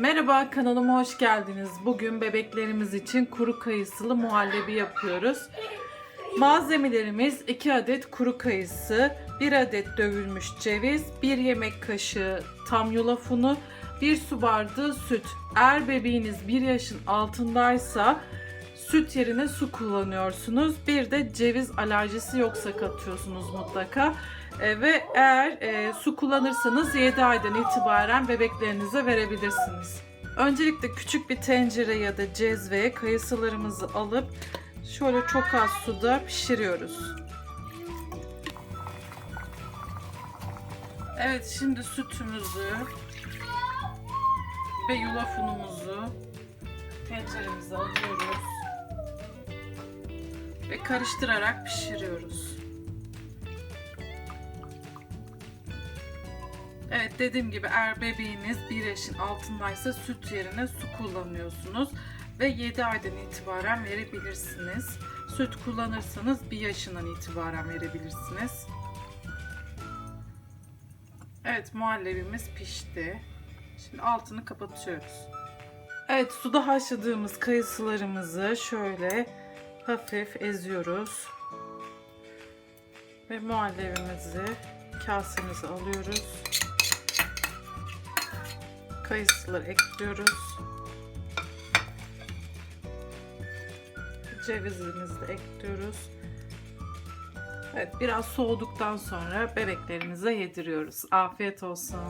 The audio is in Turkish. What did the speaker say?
Merhaba kanalıma hoş geldiniz. Bugün bebeklerimiz için kuru kayısılı muhallebi yapıyoruz. Malzemelerimiz 2 adet kuru kayısı, 1 adet dövülmüş ceviz, 1 yemek kaşığı tam yulaf unu, 1 su bardağı süt. Eğer bebeğiniz 1 yaşın altındaysa süt yerine su kullanıyorsunuz. Bir de ceviz alerjisi yoksa katıyorsunuz mutlaka. E, ve eğer e, su kullanırsanız 7 aydan itibaren bebeklerinize verebilirsiniz. Öncelikle küçük bir tencere ya da cezveye kayısılarımızı alıp şöyle çok az suda pişiriyoruz. Evet şimdi sütümüzü ve yulaf unumuzu tenceremize alıyoruz ve karıştırarak pişiriyoruz. Evet dediğim gibi eğer bebeğiniz 1 yaşın altındaysa süt yerine su kullanıyorsunuz ve 7 aydan itibaren verebilirsiniz. Süt kullanırsanız 1 yaşından itibaren verebilirsiniz. Evet muhallebimiz pişti. Şimdi altını kapatıyoruz. Evet suda haşladığımız kayısılarımızı şöyle hafif eziyoruz. Ve muhallebimizi kasemize alıyoruz. Kayısıları ekliyoruz. Cevizimizi de ekliyoruz. Evet biraz soğuduktan sonra bebeklerimize yediriyoruz. Afiyet olsun.